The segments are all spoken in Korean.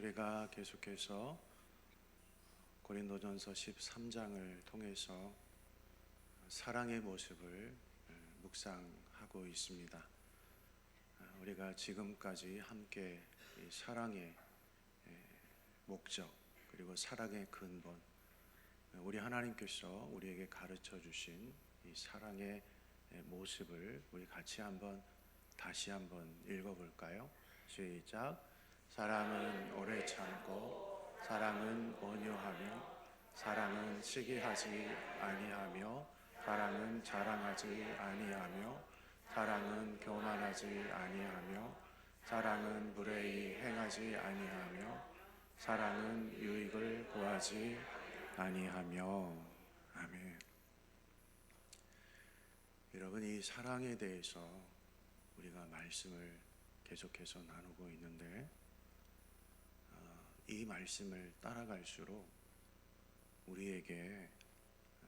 우리가 계속해서 고린도전서 13장을 통해서 사랑의 모습을 묵상하고 있습니다. 우리가 지금까지 함께 이 사랑의 목적 그리고 사랑의 근본 우리 하나님께서 우리에게 가르쳐 주신 이 사랑의 모습을 우리 같이 한번 다시 한번 읽어 볼까요? 시작. 사랑은 오래 참고 사랑은 온유하며 사랑은 시기하지 아니하며 사랑은 자랑하지 아니하며 사랑은 교만하지 아니하며 사랑은 무례히 행하지 아니하며 사랑은 유익을 구하지 아니하며 아멘. 여러분 이 사랑에 대해서 우리가 말씀을 계속해서 나누고 있는데 어, 이 말씀을 따라갈수록 우리에게 어,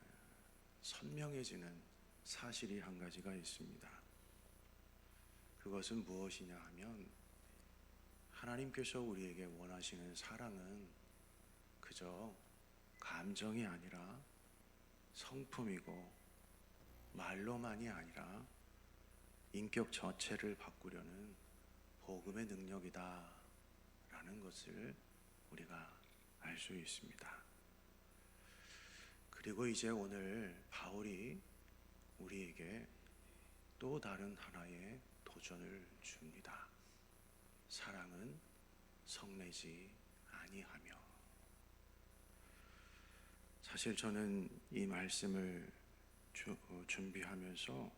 선명해지는 사실이 한 가지가 있습니다. 그것은 무엇이냐 하면 하나님께서 우리에게 원하시는 사랑은 그저 감정이 아니라 성품이고 말로만이 아니라 인격 전체를 바꾸려는 복음의 능력이다라는 것을 우리가 알 수 있습니다. 그리고 이제 오늘 바울이 우리에게 또 다른 하나의 도전을 줍니다. 사랑은 성내지 아니하며 사실 저는 이 말씀을 주, 어, 준비하면서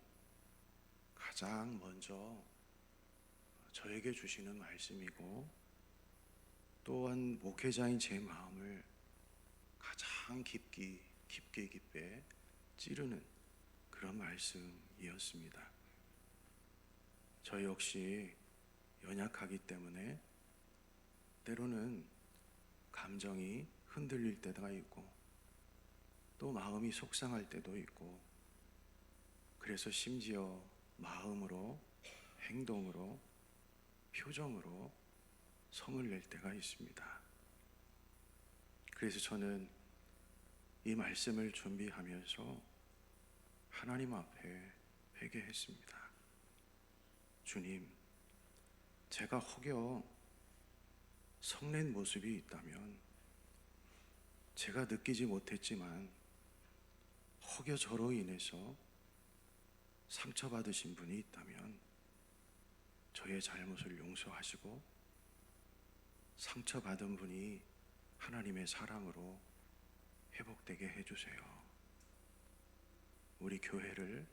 가장 먼저 저에게 주시는 말씀이고 또한 목회자인 제 마음을 가장 깊기 깊게 깊게 찌르는 그런 말씀이었습니다. 저 역시 연약하기 때문에 때로는 감정이 흔들릴 때가 있고 또 마음이 속상할 때도 있고 그래서 심지어 마음으로 행동으로 표정으로 성을 낼 때가 있습니다. 그래서 저는 이 말씀을 준비하면서 하나님 앞에 회개했습니다. 주님, 제가 혹여 성낸 모습이 있다면 제가 느끼지 못했지만 혹여 저로 인해서 상처받으신 분이 있다면 저의 잘못을 용서하시고 상처받은 분이 하나님의 사랑으로 회복되게 해주세요. 우리 교회를,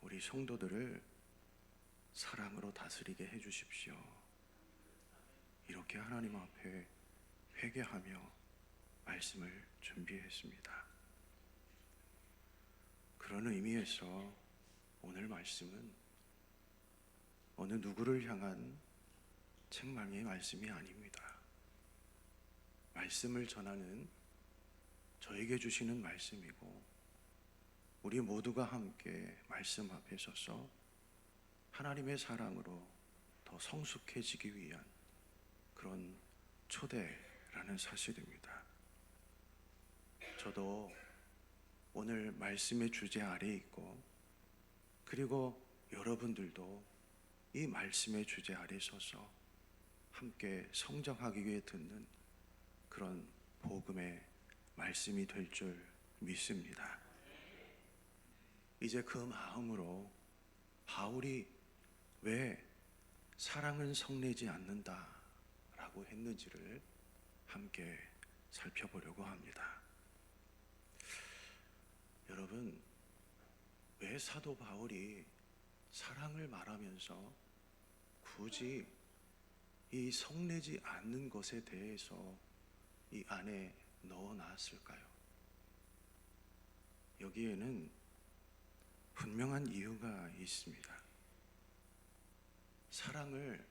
우리 성도들을 사랑으로 다스리게 해주십시오. 이렇게 하나님 앞에 회개하며 말씀을 준비했습니다. 그런 의미에서 오늘 말씀은 어느 누구를 향한 책망의 말씀이 아닙니다. 말씀을 전하는 저에게 주시는 말씀이고 우리 모두가 함께 말씀 앞에 서서 하나님의 사랑으로 더 성숙해지기 위한 그런 초대라는 사실입니다. 저도 오늘 말씀의 주제 아래 있고 그리고 여러분들도 이 말씀의 주제 아래 서서 함께 성장하기 위해 듣는 그런 복음의 말씀이 될 줄 믿습니다. 이제 그 마음으로 바울이 왜 사랑은 성내지 않는다라고 했는지를 함께 살펴보려고 합니다. 여러분, 왜 사도 바울이 사랑을 말하면서 굳이 이 성내지 않는 것에 대해서 이 안에 넣어 놨을까요? 여기에는 분명한 이유가 있습니다. 사랑을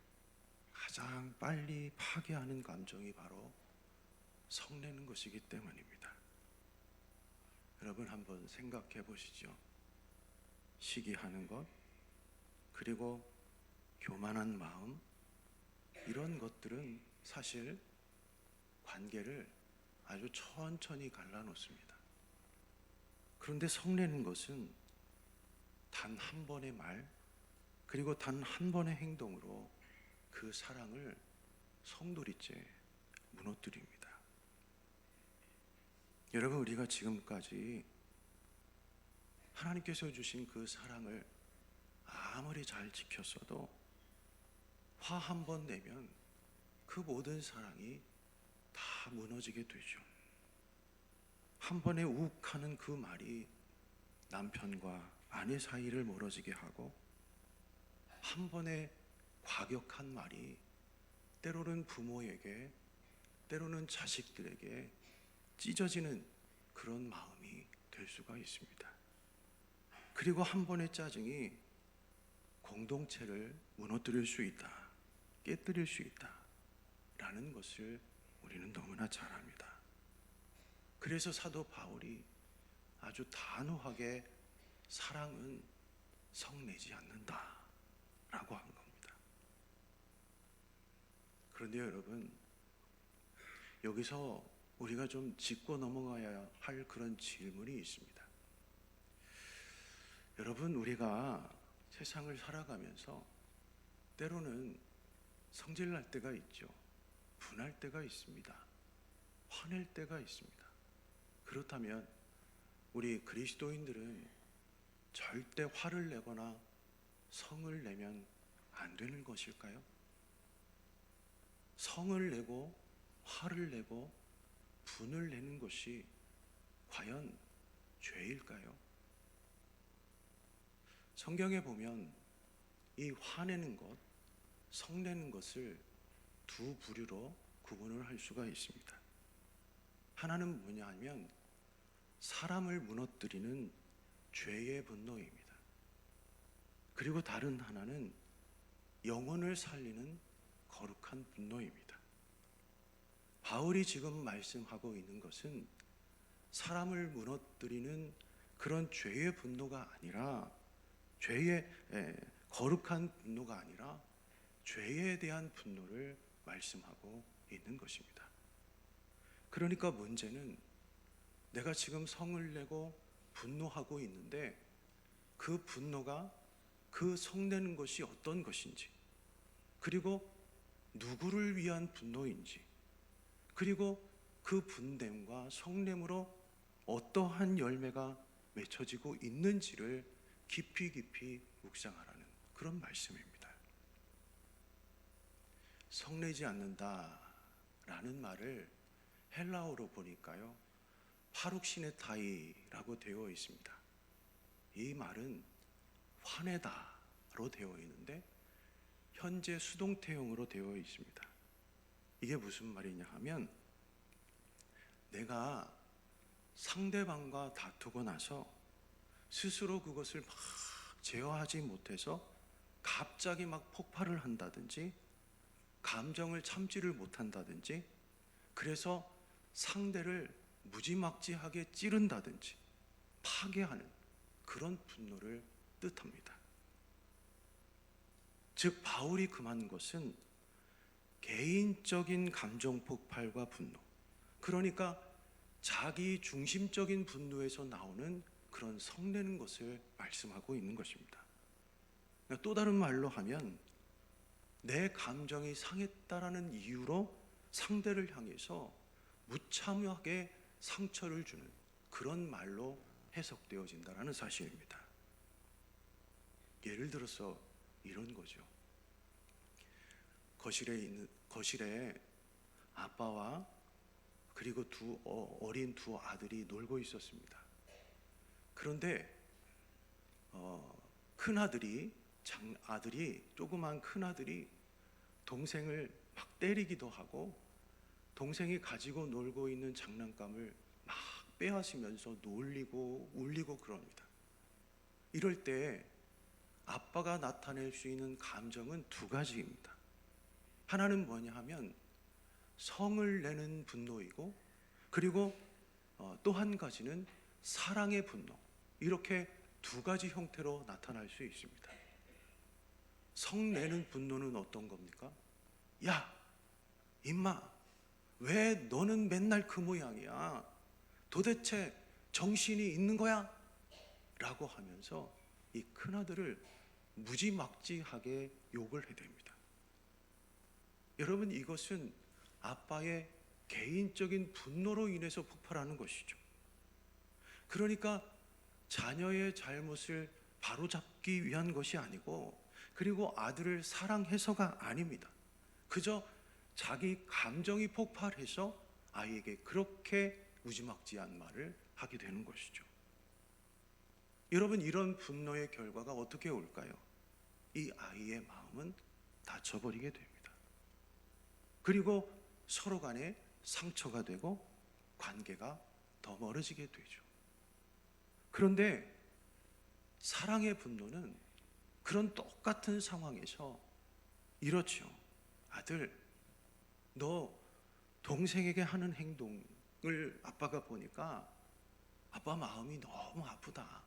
가장 빨리 파괴하는 감정이 바로 성내는 것이기 때문입니다. 여러분 한번 생각해 보시죠. 시기하는 것, 그리고 교만한 마음, 이런 것들은 사실 관계를 아주 천천히 갈라놓습니다. 그런데 성내는 것은 단 한 번의 말 그리고 단 한 번의 행동으로 그 사랑을 성도리째 무너뜨립니다. 여러분 우리가 지금까지 하나님께서 주신 그 사랑을 아무리 잘 지켰어도 화 한 번 내면 그 모든 사랑이 다 무너지게 되죠. 한 번에 욱하는 그 말이 남편과 아내 사이를 멀어지게 하고 한 번에 과격한 말이 때로는 부모에게 때로는 자식들에게 찢어지는 그런 마음이 될 수가 있습니다. 그리고 한 번의 짜증이 공동체를 무너뜨릴 수 있다, 깨뜨릴 수 있다라는 것을 우리는 너무나 잘 압니다. 그래서 사도 바울이 아주 단호하게 사랑은 성내지 않는다라고 한 겁니다. 그런데 여러분 여기서 우리가 좀 짚고 넘어가야 할 그런 질문이 있습니다. 여러분 우리가 세상을 살아가면서 때로는 성질날 때가 있죠. 분할 때가 있습니다. 화낼 때가 있습니다. 그렇다면 우리 그리스도인들은 절대 화를 내거나 성을 내면 안 되는 것일까요? 성을 내고 화를 내고 분을 내는 것이 과연 죄일까요? 성경에 보면 이 화내는 것, 성내는 것을 두 부류로 구분을 할 수가 있습니다. 하나는 뭐냐 하면 사람을 무너뜨리는 죄의 분노입니다. 그리고 다른 하나는 영혼을 살리는 거룩한 분노입니다. 바울이 지금 말씀하고 있는 것은 사람을 무너뜨리는 그런 죄의 분노가 아니라 죄의 에, 거룩한 분노가 아니라 죄에 대한 분노를 말씀하고 있는 것입니다. 그러니까 문제는 내가 지금 성을 내고 분노하고 있는데 그 분노가 그 성내는 것이 어떤 것인지 그리고 누구를 위한 분노인지 그리고 그 분냄과 성냄으로 어떠한 열매가 맺혀지고 있는지를 깊이 깊이 묵상하라는 그런 말씀입니다. 성내지 않는다라는 말을 헬라어로 보니까요. 파룩시네타이라고 되어 있습니다. 이 말은 화내다로 되어 있는데 현재 수동태형으로 되어 있습니다. 이게 무슨 말이냐 하면 내가 상대방과 다투고 나서 스스로 그것을 막 제어하지 못해서 갑자기 막 폭발을 한다든지 감정을 참지를 못한다든지 그래서 상대를 무지막지하게 찌른다든지 파괴하는 그런 분노를 뜻합니다. 즉 바울이 금한 것은 개인적인 감정 폭발과 분노. 그러니까 자기 중심적인 분노에서 나오는 그런 성내는 것을 말씀하고 있는 것입니다. 그러니까 또 다른 말로 하면 내 감정이 상했다라는 이유로 상대를 향해서 무참하게 상처를 주는 그런 말로 해석되어진다라는 사실입니다. 예를 들어서 이런 거죠. 거실에 있는 거실에 아빠와 그리고 두 어, 어린 두 아들이 놀고 있었습니다. 그런데 어, 큰 아들이 장 아들이 조그만 큰 아들이 동생을 막 때리기도 하고 동생이 가지고 놀고 있는 장난감을 막 빼앗으면서 놀리고 울리고 그럽니다. 이럴 때 아빠가 나타낼 수 있는 감정은 두 가지입니다. 하나는 뭐냐 하면 성을 내는 분노이고 그리고 어, 또한 가지는 사랑의 분노. 이렇게 두 가지 형태로 나타날 수 있습니다. 성 내는 분노는 어떤 겁니까? 야, 임마, 왜 너는 맨날 그 모양이야? 도대체 정신이 있는 거야? 라고 하면서 이 큰아들을 무지막지하게 욕을 해댑니다. 여러분 이것은 아빠의 개인적인 분노로 인해서 폭발하는 것이죠. 그러니까 자녀의 잘못을 바로잡기 위한 것이 아니고 그리고 아들을 사랑해서가 아닙니다. 그저 자기 감정이 폭발해서 아이에게 그렇게 무지막지한 말을 하게 되는 것이죠. 여러분 이런 분노의 결과가 어떻게 올까요? 이 아이의 마음은 다쳐버리게 됩니다. 그리고 서로 간에 상처가 되고 관계가 더 멀어지게 되죠. 그런데 사랑의 분노는 그런 똑같은 상황에서 이렇죠. 아들, 너 동생에게 하는 행동을 아빠가 보니까 아빠 마음이 너무 아프다.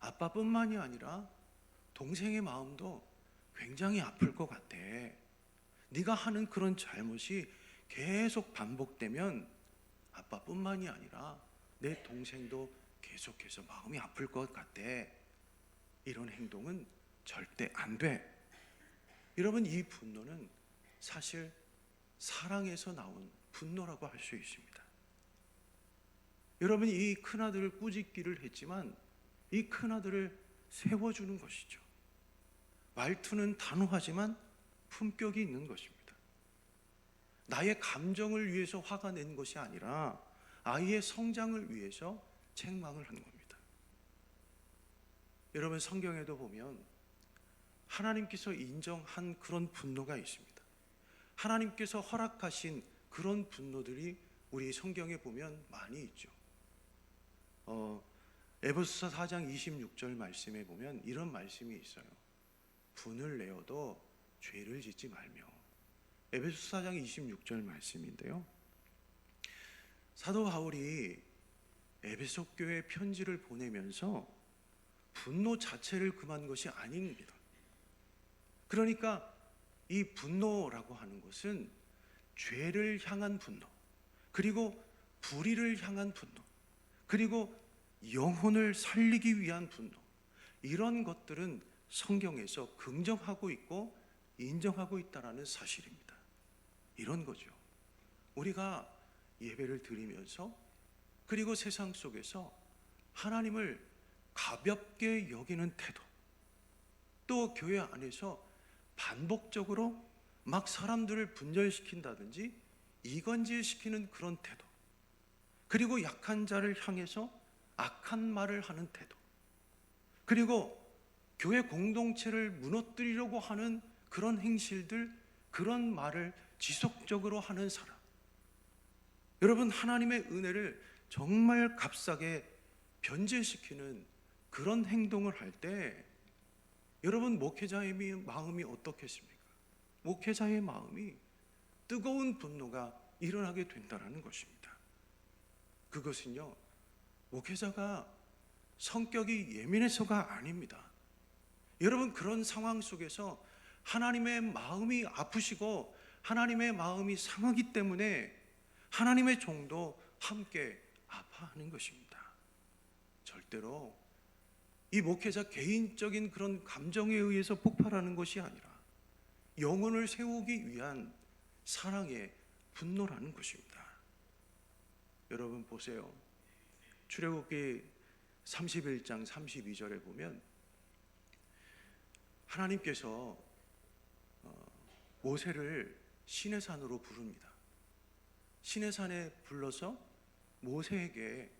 아빠뿐만이 아니라 동생의 마음도 굉장히 아플 것 같아. 네가 하는 그런 잘못이 계속 반복되면 아빠뿐만이 아니라 내 동생도 계속해서 마음이 아플 것 같아. 이런 행동은 절대 안 돼. 여러분 이 분노는 사실 사랑에서 나온 분노라고 할 수 있습니다. 여러분 이 큰아들을 꾸짖기를 했지만 이 큰아들을 세워주는 것이죠. 말투는 단호하지만 품격이 있는 것입니다. 나의 감정을 위해서 화가 낸 것이 아니라 아이의 성장을 위해서 책망을 한 겁니다. 여러분 성경에도 보면 하나님께서 인정한 그런 분노가 있습니다. 하나님께서 허락하신 그런 분노들이 우리 성경에 보면 많이 있죠. 어, 에베소서 4장 26절 말씀에 보면 이런 말씀이 있어요. 분을 내어도 죄를 짓지 말며. 에베소서 4장 26절 말씀인데요. 사도 바울이 에베소 교회 편지를 보내면서 분노 자체를 금한 것이 아닙니다. 그러니까 이 분노라고 하는 것은 죄를 향한 분노, 그리고 불의를 향한 분노, 그리고 영혼을 살리기 위한 분노, 이런 것들은 성경에서 긍정하고 있고 인정하고 있다라는 사실입니다. 이런 거죠. 우리가 예배를 드리면서 그리고 세상 속에서 하나님을 가볍게 여기는 태도, 또 교회 안에서 반복적으로 막 사람들을 분열시킨다든지 이건질시키는 그런 태도, 그리고 약한 자를 향해서 악한 말을 하는 태도, 그리고 교회 공동체를 무너뜨리려고 하는 그런 행실들, 그런 말을 지속적으로 하는 사람. 여러분, 하나님의 은혜를 정말 값싸게 변제시키는 그런 행동을 할 때, 여러분, 목회자의 마음이 어떻겠습니까? 목회자의 마음이 뜨거운 분노가 일어나게 된다는 것입니다. 그것은요, 목회자가 성격이 예민해서가 아닙니다. 여러분 그런 상황 속에서 하나님의 마음이 아프시고 하나님의 마음이 상하기 때문에 하나님의 종도 함께 아파하는 것입니다. 절대로 이 목회자 개인적인 그런 감정에 의해서 폭발하는 것이 아니라 영혼을 세우기 위한 사랑의 분노라는 것입니다. 여러분 보세요. 출애굽기 31장 32절에 보면 하나님께서 어, 모세를 신의 산으로 부릅니다. 신의 산에 불러서 모세에게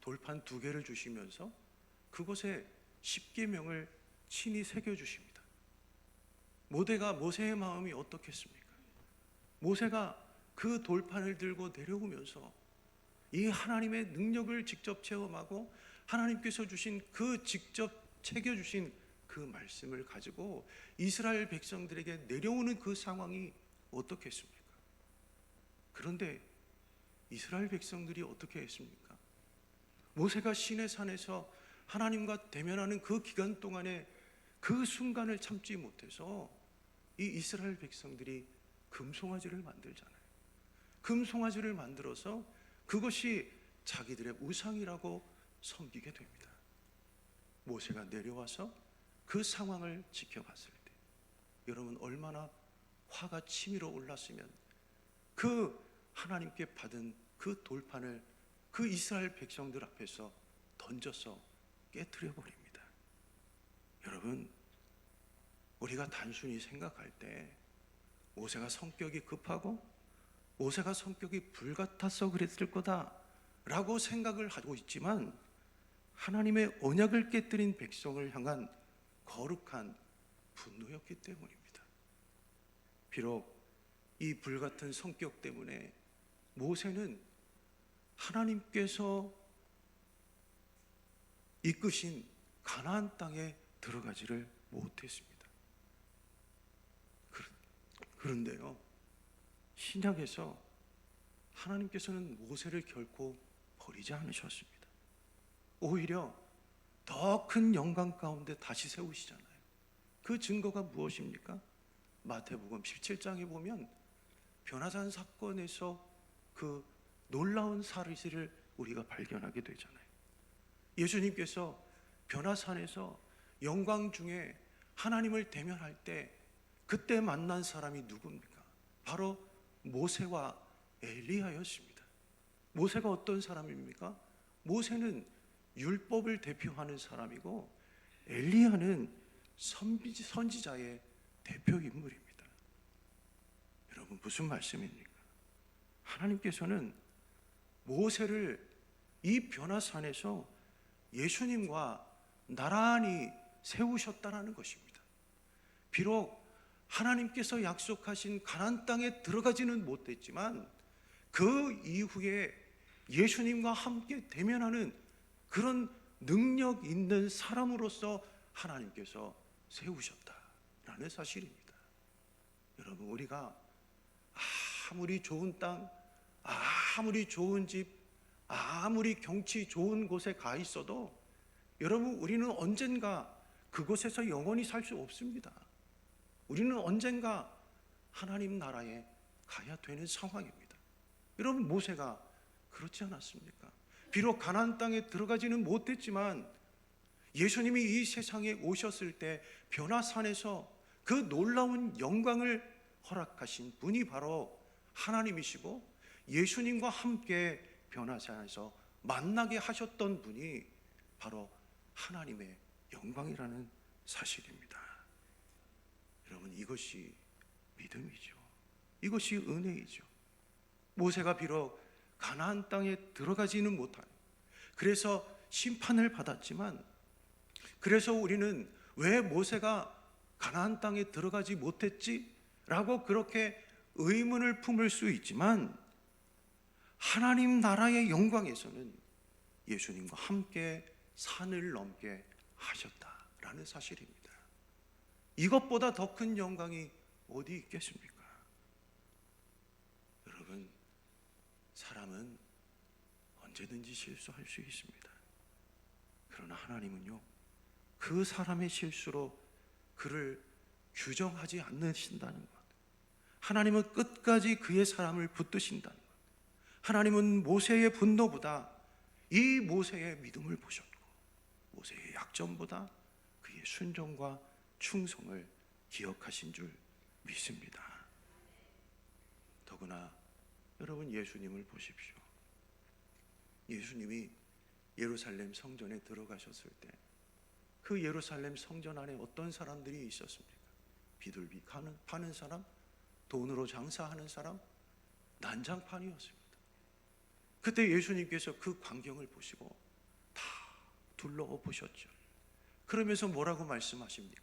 돌판 두 개를 주시면서 그곳에 십계명을 친히 새겨 주십니다. 모대가 모세의 마음이 어떻겠습니까? 모세가 그 돌판을 들고 내려오면서 이 하나님의 능력을 직접 체험하고 하나님께서 주신 그 직접 새겨 주신 그 말씀을 가지고 이스라엘 백성들에게 내려오는 그 상황이 어떻겠습니까? 그런데 이스라엘 백성들이 어떻게 했습니까? 모세가 시내 산에서 하나님과 대면하는 그 기간 동안에 그 순간을 참지 못해서 이 이스라엘 백성들이 금송아지를 만들잖아요. 금송아지를 만들어서 그것이 자기들의 우상이라고 섬기게 됩니다. 모세가 내려와서 그 상황을 지켜봤을 때 여러분 얼마나 화가 치밀어 올랐으면 그 하나님께 받은 그 돌판을 그 이스라엘 백성들 앞에서 던져서 깨뜨려 버립니다. 여러분 우리가 단순히 생각할 때 모세가 성격이 급하고 모세가 성격이 불같아서 그랬을 거다라고 생각을 하고 있지만 하나님의 언약을 깨뜨린 백성을 향한 거룩한 분노였기 때문입니다. 비록 이 불같은 성격 때문에 모세는 하나님께서 이끄신 가나안 땅에 들어가지를 못했습니다. 그런- 그런데요, 신약에서 하나님께서는 모세를 결코 버리지 않으셨습니다. 오히려 더 큰 영광 가운데 다시 세우시잖아요. 그 증거가 무엇입니까? 마태복음 17장에 보면 변화산 사건에서 그 놀라운 사실을 우리가 발견하게 되잖아요. 예수님께서 변화산에서 영광 중에 하나님을 대면할 때 그때 만난 사람이 누굽니까? 바로 모세와 엘리야였습니다. 모세가 어떤 사람입니까? 모세는 율법을 대표하는 사람이고 엘리야는 선지자의 대표 인물입니다. 여러분 무슨 말씀입니까? 하나님께서는 모세를 이 변화산에서 예수님과 나란히 세우셨다라는 것입니다. 비록 하나님께서 약속하신 가나안 땅에 들어가지는 못했지만 그 이후에 예수님과 함께 대면하는 그런 능력 있는 사람으로서 하나님께서 세우셨다라는 사실입니다. 여러분 우리가 아무리 좋은 땅, 아무리 좋은 집, 아무리 경치 좋은 곳에 가 있어도 여러분 우리는 언젠가 그곳에서 영원히 살 수 없습니다. 우리는 언젠가 하나님 나라에 가야 되는 상황입니다. 여러분 모세가 그렇지 않았습니까? 비록 가나안 땅에 들어가지는 못했지만 예수님이 이 세상에 오셨을 때 변화산에서 그 놀라운 영광을 허락하신 분이 바로 하나님이시고 예수님과 함께 변화산에서 만나게 하셨던 분이 바로 하나님의 영광이라는 사실입니다. 여러분 이것이 믿음이죠. 이것이 은혜이죠. 모세가 비록 가나안 땅에 들어가지는 못한 그래서 심판을 받았지만 그래서 우리는 왜 모세가 가나안 땅에 들어가지 못했지라고 그렇게 의문을 품을 수 있지만 하나님 나라의 영광에서는 예수님과 함께 산을 넘게 하셨다라는 사실입니다. 이것보다 더 큰 영광이 어디 있겠습니까? 여러분, 사람은 언제든지 실수할 수 있습니다. 그러나 하나님은요, 그 사람의 실수로 그를 규정하지 않으신다는 것. 하나님은 끝까지 그의 사람을 붙드신다는 것. 하나님은 모세의 분노보다 이 모세의 믿음을 보셨고, 모세의 약점보다 그의 순종과 충성을 기억하신 줄 믿습니다. 더구나 여러분 예수님을 보십시오. 예수님이 예루살렘 성전에 들어가셨을 때 그 예루살렘 성전 안에 어떤 사람들이 있었습니까? 비둘기 파는, 사람, 돈으로 장사하는 사람, 난장판이었습니다. 그때 예수님께서 그 광경을 보시고 다 둘러어 보셨죠. 그러면서 뭐라고 말씀하십니까?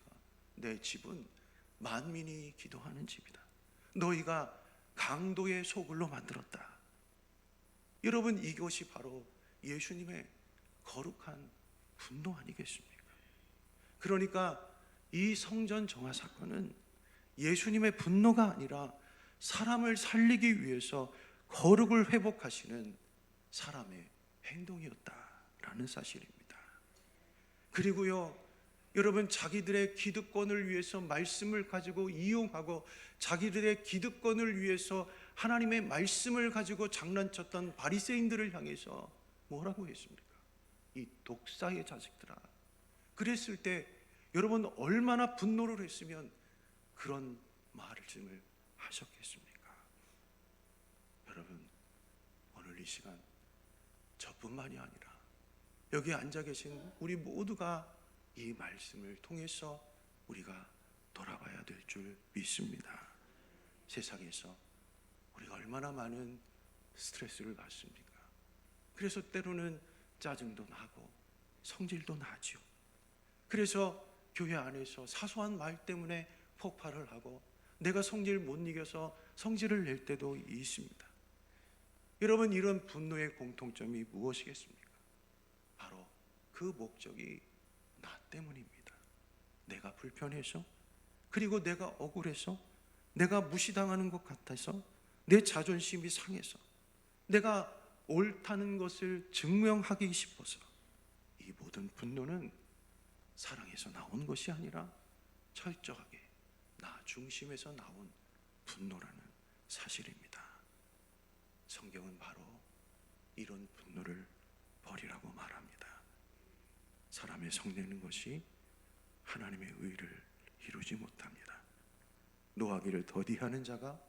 내 집은 만민이 기도하는 집이다. 너희가 강도의 소굴로 만들었다. 여러분 이것이 바로 예수님의 거룩한 분노 아니겠습니까? 그러니까 이 성전 정화 사건은 예수님의 분노가 아니라 사람을 살리기 위해서 거룩을 회복하시는 사람의 행동이었다라는 사실입니다. 그리고요 여러분 자기들의 기득권을 위해서 말씀을 가지고 이용하고 자기들의 기득권을 위해서 하나님의 말씀을 가지고 장난쳤던 바리새인들을 향해서 뭐라고 했습니까? 이 독사의 자식들아. 그랬을 때 여러분 얼마나 분노를 했으면 그런 말씀을 하셨겠습니까? 여러분 오늘 이 시간 저뿐만이 아니라 여기 앉아 계신 우리 모두가 이 말씀을 통해서 우리가 돌아봐야 될 줄 믿습니다. 세상에서 우리가 얼마나 많은 스트레스를 받습니까? 그래서 때로는 짜증도 나고 성질도 나죠. 그래서 교회 안에서 사소한 말 때문에 폭발을 하고 내가 성질 못 이겨서 성질을 낼 때도 있습니다. 여러분 이런 분노의 공통점이 무엇이겠습니까? 바로 그 목적이 나 때문입니다. 내가 불편해서 그리고 내가 억울해서 내가 무시당하는 것 같아서 내 자존심이 상해서 내가 옳다는 것을 증명하기 싶어서 이 모든 분노는 사랑에서 나온 것이 아니라 철저하게 나 중심에서 나온 분노라는 사실입니다. 성경은 바로 이런 분노를 버리라고 말합니다. 사람의 성내는 것이 하나님의 의를 이루지 못합니다. 노하기를 더디하는 자가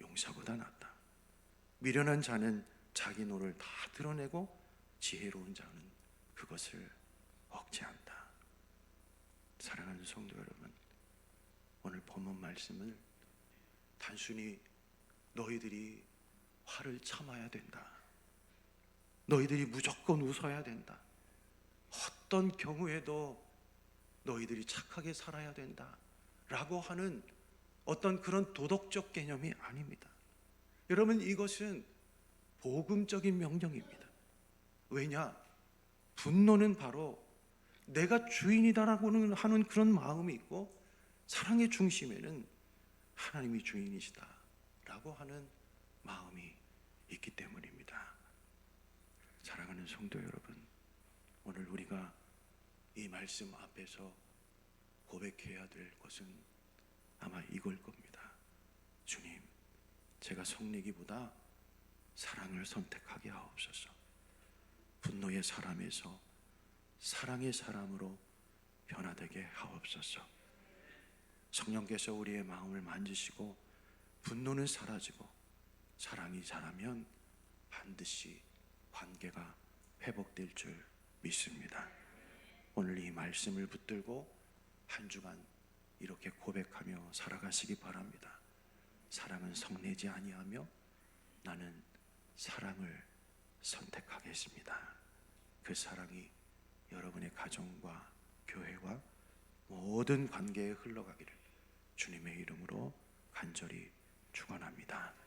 용사보다 낫다. 미련한 자는 자기 노를 다 드러내고 지혜로운 자는 그것을 억제한다. 사랑하는 성도 여러분, 오늘 본문 말씀을 단순히 너희들이 화를 참아야 된다. 너희들이 무조건 웃어야 된다. 어떤 경우에도 너희들이 착하게 살아야 된다. 라고 하는 어떤 그런 도덕적 개념이 아닙니다. 여러분, 이것은 복음적인 명령입니다. 왜냐? 분노는 바로 내가 주인이다라고는 하는 그런 마음이 있고 사랑의 중심에는 하나님이 주인이시다라고 하는 마음이 있기 때문입니다. 사랑하는 성도 여러분, 오늘 우리가 이 말씀 앞에서 고백해야 될 것은 아마 이걸 겁니다. 주님, 제가 성내기보다 사랑을 선택하게 하옵소서. 분노의 사람에서 사랑의 사람으로 변화되게 하옵소서. 성령께서 우리의 마음을 만지시고 분노는 사라지고 사랑이 자라면 반드시 관계가 회복될 줄 믿습니다. 오늘 이 말씀을 붙들고 한 주간 이렇게 고백하며 살아가시기 바랍니다. 사랑은 성내지 아니하며 나는 사랑을 선택하겠습니다. 그 사랑이 여러분의 가정과 교회와 모든 관계에 흘러가기를 주님의 이름으로 간절히 축원합니다.